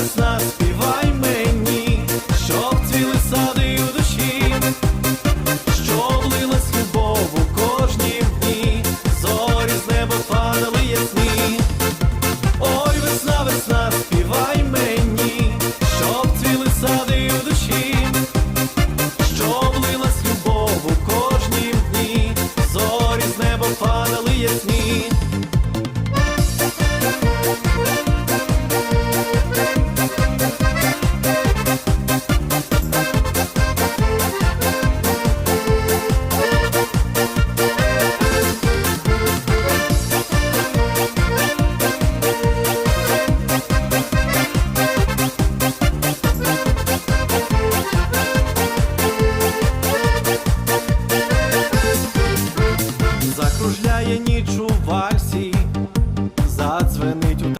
весна, співай мені, щоб цвіли сади у душі, щоб лилась любов у кожні дні, зорі з неба падали ясні. Ой, весна, весна, співай мені, щоб цвіли сади у душі, щоб лилась любов у кожні дні, зорі з неба падали ясні. таксі, задзвенить у